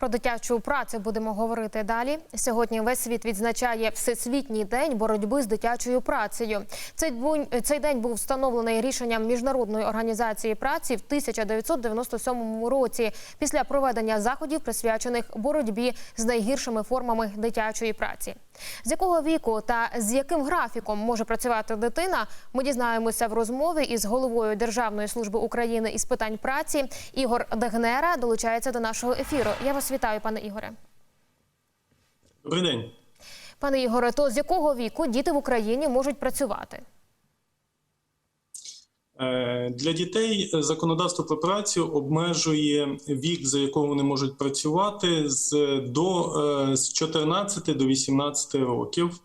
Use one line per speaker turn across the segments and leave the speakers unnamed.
Про дитячу працю будемо говорити далі. Сьогодні весь світ відзначає Всесвітній день боротьби з дитячою працею. Цей цей день був встановлений рішенням міжнародної організації праці в 1997 році після проведення заходів, присвячених боротьбі з найгіршими формами дитячої праці. З якого віку та з яким графіком може працювати дитина, ми дізнаємося в розмові із головою Державної служби України із питань праці Ігор Дегнера долучається до нашого ефіру. Я вас вітаю, пане Ігоре.
Добрий день.
Пане Ігоре, то з якого віку діти в Україні можуть працювати?
Е, Для дітей законодавство про працю обмежує вік, за якого вони можуть працювати, з до е, з 14 до 18 років.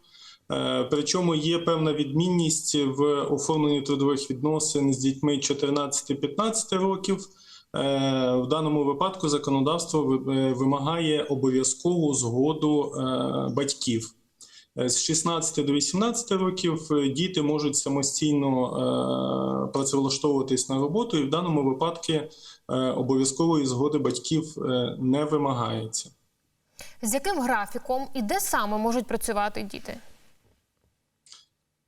Е, Причому є певна відмінність в оформленні трудових відносин з дітьми 14-15 років. Е, В даному випадку законодавство е, вимагає обов'язкову згоду е, батьків. З 16 до 18 років діти можуть самостійно працевлаштовуватись на роботу, і в даному випадку обов'язкової згоди батьків не вимагається.
З яким графіком і де саме можуть працювати діти?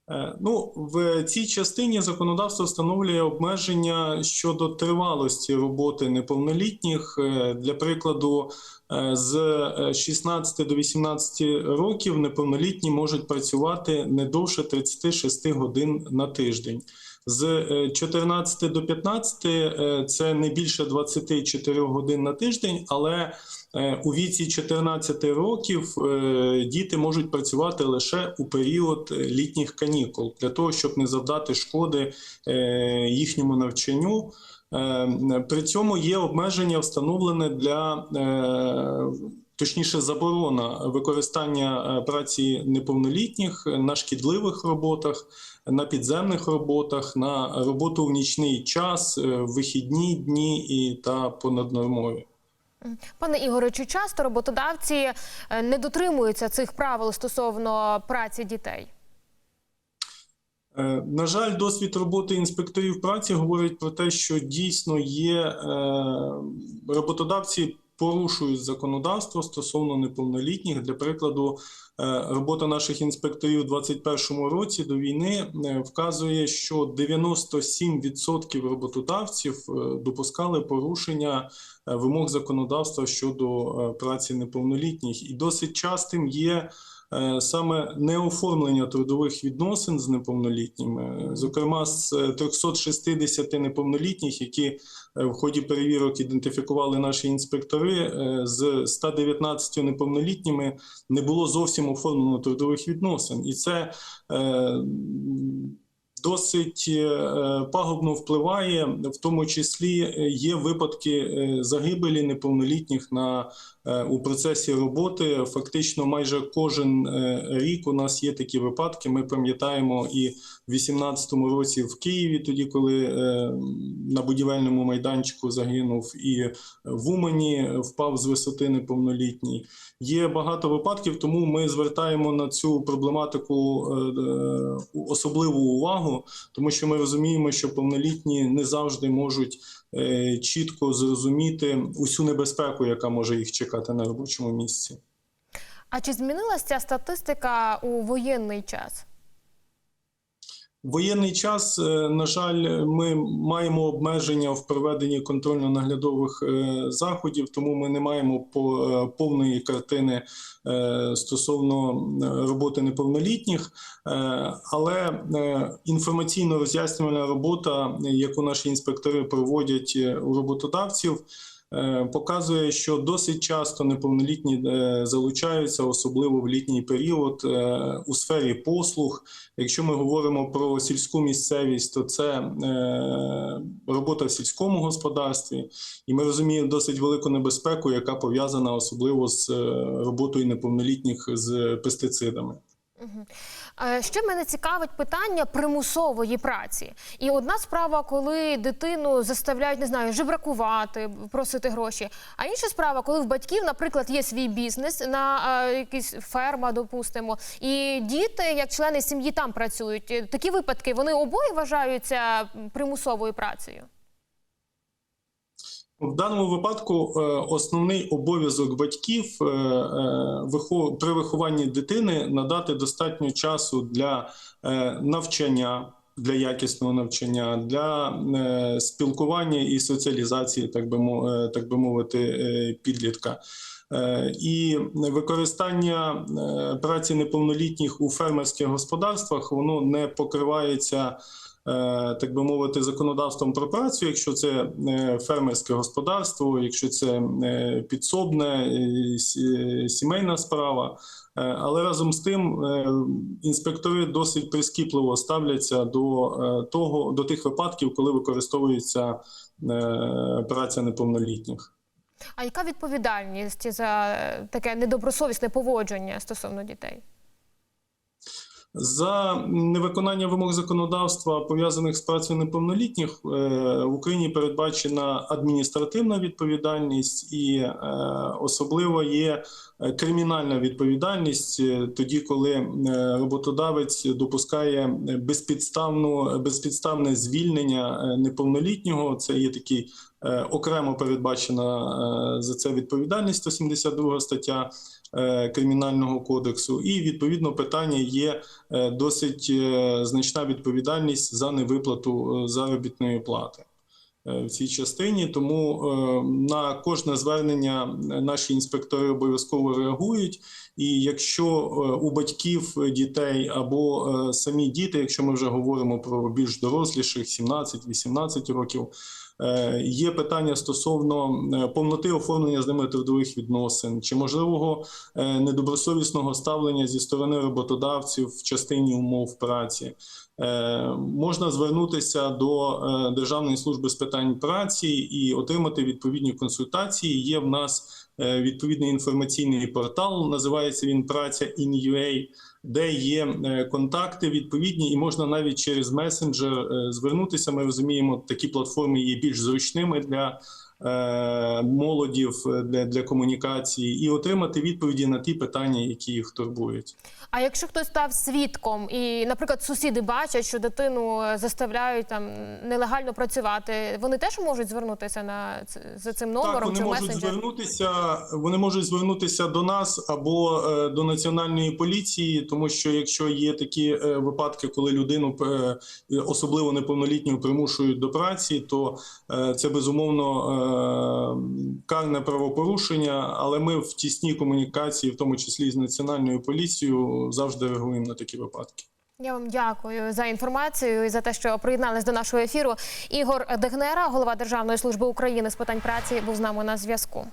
Е, Ну, в цій частині законодавство встановлює обмеження щодо тривалості роботи неповнолітніх. Е, Для прикладу, е, з е, 16 до 18 років неповнолітні можуть працювати не довше 36 годин на тиждень. З е, 14 до 15 е, це не більше 24 годин на тиждень, але е, у віці 14 років е, діти можуть працювати лише у період е, літніх канікул для того, щоб не завдати шкоди е, їхньому навчанню. Е, При цьому є обмеження встановлене для е, точніше заборона використання е, праці неповнолітніх на шкідливих роботах, на підземних роботах, на роботу в нічний час, в вихідні дні і та понаднормові.
Пане Ігоре, чи часто роботодавці не дотримуються цих правил стосовно праці дітей?
Е, На жаль, досвід роботи інспекторів праці говорить про те, що дійсно є е, роботодавці порушують законодавство стосовно неповнолітніх. Для прикладу, е, робота наших інспекторів у 2021 році до війни вказує, що 97% роботодавців допускали порушення вимог законодавства щодо праці неповнолітніх, і досить частим є саме неоформлення трудових відносин з неповнолітніми, зокрема з е, 360 неповнолітніх, які е, в ході перевірок ідентифікували наші інспектори, е, з 119 неповнолітніми не було зовсім оформлено трудових відносин, і це е, досить е, пагубно впливає, в тому числі е, є випадки е, загибелі неповнолітніх на у процесі роботи. Фактично, майже кожен рік у нас є такі випадки. Ми пам'ятаємо і в 2018 році в Києві, тоді коли на будівельному майданчику загинув, і в Умані впав з висоти неповнолітній. Є багато випадків, тому ми звертаємо на цю проблематику особливу увагу, тому що ми розуміємо, що повнолітні не завжди можуть е, чітко зрозуміти усю небезпеку, яка може їх чекати на робочому місці.
А чи змінилася ця статистика у воєнний час?
Воєнний час, е, на жаль, ми маємо обмеження в проведенні контрольно-наглядових е, заходів, тому ми не маємо е, повної картини стосовно роботи неповнолітніх. Але е, інформаційно-роз'яснювальна робота, яку наші інспектори проводять у роботодавців, показує, що досить часто неповнолітні е, залучаються, особливо в літній період, е, у сфері послуг. Якщо ми говоримо про сільську місцевість, то це е, робота в сільському господарстві, і ми розуміємо досить велику небезпеку, яка пов'язана особливо з е, роботою неповнолітніх з пестицидами.
Е, Ще мене цікавить питання примусової праці. І одна справа, коли дитину заставляють, не знаю, жебракувати, просити гроші. А інша справа, коли в батьків, наприклад, є свій бізнес на е, якийсь ферма, допустимо, і діти, як члени сім'ї, там працюють. Е, Такі випадки вони обоє вважаються примусовою працею.
В даному випадку е, основний обов'язок батьків е, е, при вихованні дитини надати достатньо часу для навчання, для якісного навчання, для спілкування і соціалізації, так би так мовити, підлітка. І використання праці неповнолітніх у фермерських господарствах воно не покривається так би мовити, законодавством про працю, якщо це е, фермерське господарство, якщо це е, підсобне, е, сімейна справа. Е, Але разом з тим е, інспектори досить прискіпливо ставляться до е, того до тих випадків, коли використовується е, праця неповнолітніх.
А яка відповідальність за е, таке недобросовісне поводження стосовно дітей?
За невиконання вимог законодавства пов'язаних з працею неповнолітніх е, в Україні передбачена адміністративна відповідальність і е, особливо є е, кримінальна відповідальність тоді, коли роботодавець допускає безпідставну безпідставне звільнення неповнолітнього. Це є такий окремо передбачена е, за це відповідальність 172 стаття е, Кримінального кодексу, і відповідно питання є е, досить е, значна відповідальність за невиплату е, заробітної плати. е, В цій частині тому е, на кожне звернення наші інспектори обов'язково реагують. І якщо е, у батьків дітей або е, самі діти, якщо ми вже говоримо про більш доросліших, 17-18 років, е, є питання стосовно е, повноти оформлення з ними трудових відносин чи можливого е, недобросовісного ставлення зі сторони роботодавців в частині умов праці. Е, Можна звернутися до е, Державної служби з питань праці і отримати відповідні консультації. Є в нас е, відповідний інформаційний портал, називається він Праця in.ua, де є е, контакти відповідні, і можна навіть через месенджер е, звернутися. Ми розуміємо, такі платформи є більш зручними для е, молодів е, для, для комунікації, і отримати відповіді на ті питання, які їх турбують.
А якщо хтось став свідком, і, наприклад, сусіди бачать, що дитину е, заставляють там нелегально працювати, вони теж можуть звернутися на за цим
Так, вони
чи
можуть
месенджер?
звернутися. Вони можуть звернутися до нас або е, до національної поліції, тому що якщо є такі е, випадки, коли людину е, особливо неповнолітню примушують до праці, то е, це безумовно е, карне правопорушення. Але ми в тісній комунікації, в тому числі з національною поліцією, завжди реагуємо на такі випадки.
Я вам дякую за інформацію і за те, що приєднались до нашого ефіру. Ігор Дегнера, голова Державної служби України з питань праці, був з нами на зв'язку.